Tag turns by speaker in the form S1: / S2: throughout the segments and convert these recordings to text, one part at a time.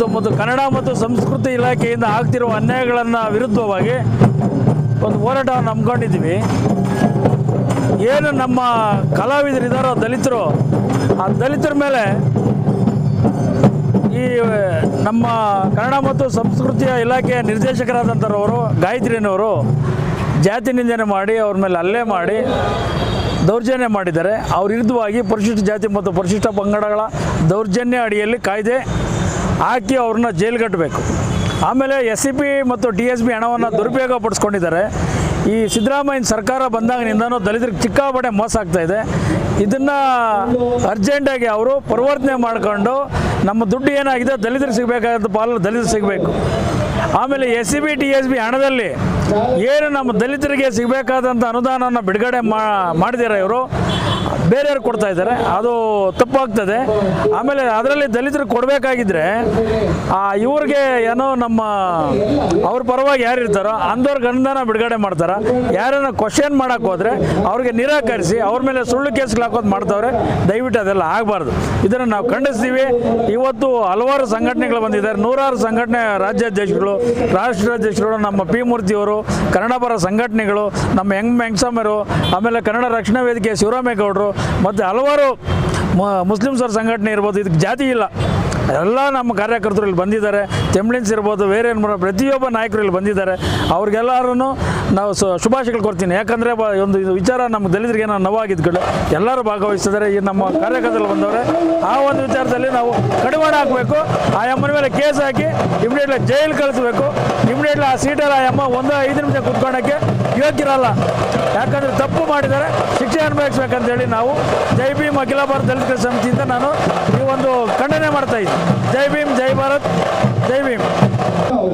S1: ಮತ್ತು ಮತ್ತು ಕನ್ನಡ ಮತ್ತು ಸಂಸ್ಕೃತಿ ಇಲಾಖೆಯಿಂದ ಆಗ್ತಿರುವ ಅನ್ಯಾಯಗಳನ್ನು ವಿರುದ್ಧವಾಗಿ ಒಂದು ಹೋರಾಟವನ್ನು ಹಮ್ಮಿಕೊಂಡಿದ್ದೀವಿ ಏನು ನಮ್ಮ ಕಲಾವಿದರಿದ್ದಾರೋ ದಲಿತರು, ಆ ದಲಿತರ ಮೇಲೆ ಈ, ನಮ್ಮ ಕನ್ನಡ ಮತ್ತು ಸಂಸ್ಕೃತಿಯ ಇಲಾಖೆಯ ನಿರ್ದೇಶಕರಾದಂಥರವರು ಗಾಯತ್ರಿನವರು ಜಾತಿ ನಿಂದನೆ ಮಾಡಿ, ಅವ್ರ ಮೇಲೆ ಹಲ್ಲೆ ಮಾಡಿ ದೌರ್ಜನ್ಯ ಮಾಡಿದ್ದಾರೆ. ಅವ್ರ ವಿರುದ್ಧವಾಗಿ ಪರಿಶಿಷ್ಟ ಜಾತಿ ಮತ್ತು ಪರಿಶಿಷ್ಟ ಪಂಗಡಗಳ ದೌರ್ಜನ್ಯ ಅಡಿಯಲ್ಲಿ ಕಾಯ್ದೆ ಹಾಕಿ ಅವ್ರನ್ನ ಜೈಲು ಕಟ್ಟಬೇಕು. ಆಮೇಲೆ ಎಸ್ ಸಿ ಪಿ ಮತ್ತು ಡಿ ಎಸ್ ಬಿ ಹಣವನ್ನು ದುರುಪಯೋಗ ಪಡಿಸ್ಕೊಂಡಿದ್ದಾರೆ. ಈ ಸಿದ್ದರಾಮಯ್ಯನ ಸರ್ಕಾರ ಬಂದಾಗಿನಿಂದನೂ ದಲಿತರಿಗೆ ಚಿಕ್ಕಾಪಟ್ಟೆ ಮೋಸ ಆಗ್ತಾ ಇದೆ. ಇದನ್ನು ಅರ್ಜೆಂಟಾಗಿ ಅವರು ಪರಿವರ್ತನೆ ಮಾಡಿಕೊಂಡು ನಮ್ಮ ದುಡ್ಡು ಏನಾಗಿದೆ, ದಲಿತರಿಗೆ ಸಿಗಬೇಕಾದ ಪಾಲು ದಲಿತರು ಸಿಗಬೇಕು. ಆಮೇಲೆ S C B T S B ಹಣದಲ್ಲಿ ಏನು ನಮ್ಮ ದಲಿತರಿಗೆ ಸಿಗಬೇಕಾದಂಥ ಅನುದಾನವನ್ನು ಬಿಡುಗಡೆ ಮಾ, ಮಾಡಿದ್ದಾರೆ ಇವರು. ಬೇರೆಯವ್ರಿಗೆ ಕೊಡ್ತಾ ಇದ್ದಾರೆ. ಅದು ತಪ್ಪಾಗ್ತದೆ. ಆಮೇಲೆ ಅದರಲ್ಲಿ ದಲಿತರು ಕೊಡಬೇಕಾಗಿದ್ರೆ, ಆ ಇವ್ರಿಗೆ ಏನೋ ನಮ್ಮ ಅವ್ರ ಪರವಾಗಿ ಯಾರು ಇರ್ತಾರೋ ಅಂಥವ್ರಿಗೆ ಅನುದಾನ ಬಿಡುಗಡೆ ಮಾಡ್ತಾರ. ಯಾರನ್ನ ಕ್ವಶನ್ ಮಾಡಕ್ಕೆ ಹೋದರೆ ಅವ್ರಿಗೆ ನಿರಾಕರಿಸಿ ಅವ್ರ ಮೇಲೆ ಸುಳ್ಳು ಕೇಸ್ಗಳು ಹಾಕೋದು ಮಾಡ್ತಾವ್ರೆ. ದಯವಿಟ್ಟು ಅದೆಲ್ಲ ಆಗಬಾರ್ದು. ಇದನ್ನು ನಾವು ಖಂಡಿಸ್ತೀವಿ. ಇವತ್ತು ಹಲವಾರು ಸಂಘಟನೆಗಳು ಬಂದಿದ್ದಾರೆ. ನೂರಾರು ಸಂಘಟನೆ ರಾಜ್ಯಾಧ್ಯಕ್ಷಗಳು ರಾಷ್ಟ್ರಾಧ್ಯಕ್ಷಗಳು ನಮ್ಮ ಪಿ ಮೂರ್ತಿಯವರು ಕನ್ನಡ ಪರ ಸಂಘಟನೆಗಳು, ನಮ್ಮ ಯಂಗ್ ಮೆಂಗ್ಸಮರು ಆಮೇಲೆ ಕನ್ನಡ ರಕ್ಷಣಾ ವೇದಿಕೆ ಶಿವರಾಮೇಗೌಡರು ಮತ್ತು ಹಲವಾರು ಮುಸ್ಲಿಮ್ಸರ ಸಂಘಟನೆ ಇರ್ಬೋದು ಇದಕ್ಕೆ ಜಾತಿ ಇಲ್ಲ. ಎಲ್ಲ ನಮ್ಮ ಕಾರ್ಯಕರ್ತರು ಇಲ್ಲಿ ಬಂದಿದ್ದಾರೆ. ತೆಮ್ಳಿನ್ಸ್ ಇರ್ಬೋದು, ಬೇರೆ ಪ್ರತಿಯೊಬ್ಬ ನಾಯಕರು ಇಲ್ಲಿ ಬಂದಿದ್ದಾರೆ. ಅವ್ರಿಗೆಲ್ಲರೂ ನಾವು ಶುಭಾಶಯಗಳು ಕೊಡ್ತೀನಿ. ಯಾಕಂದರೆ ಒಂದು ಇದು ವಿಚಾರ ನಮ್ಮ ದಲಿತರಿಗೆ ಏನೋ ನೋವಾಗಿದ್ಗಳು ಎಲ್ಲರೂ ಭಾಗವಹಿಸಿದ್ದಾರೆ. ಈ ನಮ್ಮ ಕಾರ್ಯಕರ್ತರು ಬಂದವರೆ, ಆ ಒಂದು ವಿಚಾರದಲ್ಲಿ ನಾವು ಕಡಿವಾಣ ಹಾಕಬೇಕು. ಆ ಅಮ್ಮನ ಮೇಲೆ ಕೇಸ್ ಹಾಕಿ ಇಮಿಡಿಯೇಟ್ಲಿ ಜೈಲು ಕಳಿಸ್ಬೇಕು. ಇಮಿಡಿಯೇಟ್ಲಿ ಆ ಸೀಟಲ್ಲಿ ಆ ಅಮ್ಮ ಒಂದು ಐದು ನಿಮಿಷ ಕುತ್ಕೊಳ್ಳೋಕ್ಕೆ ಯೋಗ್ಯರಲ್ಲ. ಯಾಕಂದರೆ ತಪ್ಪು ಮಾಡಿದರೆ ಶಿಕ್ಷೆ ಅನುಭವಿಸ್ಬೇಕಂತೇಳಿ ನಾವು ಜೈ ಭೀಮ್ ಅಖಿಲ ಭಾರತ ದಲಿತ ಸಮಿತಿಯಿಂದ ನಾನು ಈ ಒಂದು ಮಾಡ್ತಾ ಇದ್ದೀವಿ ಜೈ ಭೀಮ್, ಜೈ ಭಾರತ್, ಜೈ ಭೀಮ್.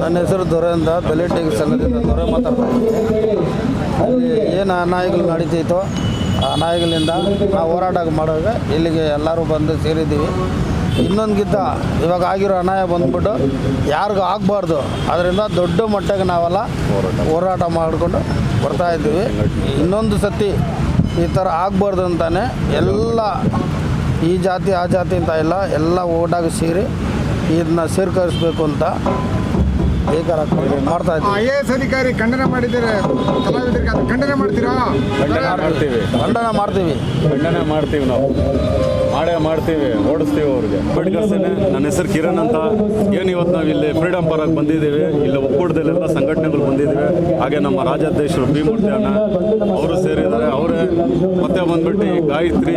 S2: ನನ್ನ ಹೆಸರು ದೊರೆ ಅಂತ ದಲಿತ ಸಂಘದಿಂದ ದೊರೆ ಮಾತಾಡ್ತಾ ಅಲ್ಲಿ ಏನು ಅನಾಯಿಗಳು ನಡೀತೈತೋ ಆ ಅನ್ಯಾಯಗಳಿಂದ ನಾವು ಹೋರಾಟ ಮಾಡುವಾಗ ಇಲ್ಲಿಗೆ ಎಲ್ಲರೂ ಬಂದು ಸೇರಿದ್ದೀವಿ. ಇನ್ನೊಂದ್ಗಿಂತ ಇವಾಗ ಆಗಿರೋ ಅನಾಯ ಬಂದ್ಬಿಟ್ಟು ಯಾರಿಗೂ ಆಗಬಾರ್ದು. ಅದರಿಂದ ದೊಡ್ಡ ಮಟ್ಟಕ್ಕೆ ನಾವೆಲ್ಲ ಹೋರಾಟ ಮಾಡಿಕೊಂಡು ಬರ್ತಾ ಇದ್ದೀವಿ. ಇನ್ನೊಂದು ಸತಿ ಈ ಥರ ಆಗಬಾರ್ದು ಅಂತಲೇ ಎಲ್ಲ ಈ ಜಾತಿ ಆ ಜಾತಿ ಅಂತ ಇಲ್ಲ. ಎಲ್ಲ ಓಟಾಗಿ ಸೇರಿ ಇದನ್ನ ಸೇರ್ಕರಿಸ್ಬೇಕು ಅಂತ ಬೇಕಾರ ಮಾಡ್ತಾ ಇದ್ದೀವಿ.
S3: ಐ ಎ ಎಸ್ ಅಧಿಕಾರಿ ಖಂಡನೆ ಮಾಡಿದ್ದಾರೆ. ಕಲಾವಿದರಿಗೆ ಅದು ಖಂಡನೆ ಮಾಡ್ತೀರಾ?
S4: ಖಂಡನೆ ಮಾಡ್ತೀವಿ.
S2: ಖಂಡನ ಮಾಡ್ತೀವಿ.
S4: ಖಂಡನೆ ಮಾಡ್ತೀವಿ ನಾವು. ಮಾಡೇ ಮಾಡ್ತೀವಿ ಓಡಿಸ್ತೀವಿ ಅವ್ರಿಗೆ. ಅಂಬೇಡ್ಕರ್ ಸೇನೆ ನನ್ನ ಹೆಸರು ಕಿರಣ್ ಅಂತ. ಏನು ಇವತ್ತು ನಾವು ಇಲ್ಲಿ ಫ್ರೀಡಮ್ ಪಾರ್ಕ್ ಬಂದಿದ್ದೀವಿ ಇಲ್ಲಿ ಒಕ್ಕೂಟದಲ್ಲೆಲ್ಲ ಸಂಘಟನೆಗಳು ಬಂದಿದ್ದೀವಿ. ಹಾಗೆ ನಮ್ಮ ರಾಜ್ಯಾಧ್ಯಕ್ಷರು ಭೀಮೂರ್ತಿ ಅಣ್ಣ ಅವರು ಸೇರಿದ್ದಾರೆ. ಅವರೇ ಮತ್ತೆ ಬಂದ್ಬಿಟ್ಟು ಗಾಯತ್ರಿ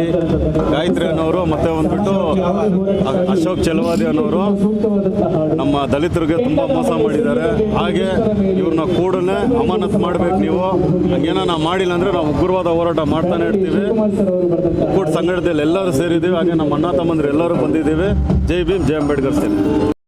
S4: ಗಾಯತ್ರಿ ಅನ್ನೋರು ಮತ್ತೆ ಬಂದ್ಬಿಟ್ಟು ಅಶೋಕ್ ಚಲವಾದಿ ಅನ್ನೋರು ನಮ್ಮ ದಲಿತರಿಗೆ ತುಂಬ ಮೋಸ ಮಾಡಿದ್ದಾರೆ. ಹಾಗೆ ಇವ್ರನ್ನ ಕೂಡಲೇ ಅಮಾನತ್ ಮಾಡಬೇಕು ನೀವು. ಹಂಗೇನ ನಾವು ಮಾಡಿಲ್ಲ ಅಂದ್ರೆ ನಾವು ಉಗ್ರವಾದ ಹೋರಾಟ ಮಾಡ್ತಾನೆ ಇರ್ತೀವಿ. ಒಕ್ಕೂಟ ಸಂಘಟನೆಯಲ್ಲಿ ಎಲ್ಲರೂ ಸೇರಿದ್ದೀವಿ. ಹಾಗೆ ನಮ್ಮ ಅಣ್ಣ ತಮ್ಮಂದ್ರೆ ಎಲ್ಲರೂ ಬಂದಿದ್ದೀವಿ. ಜೈ ಭೀಮ್ ಜೈ ಅಂಬೇಡ್ಕರ್ ಸೇನೆ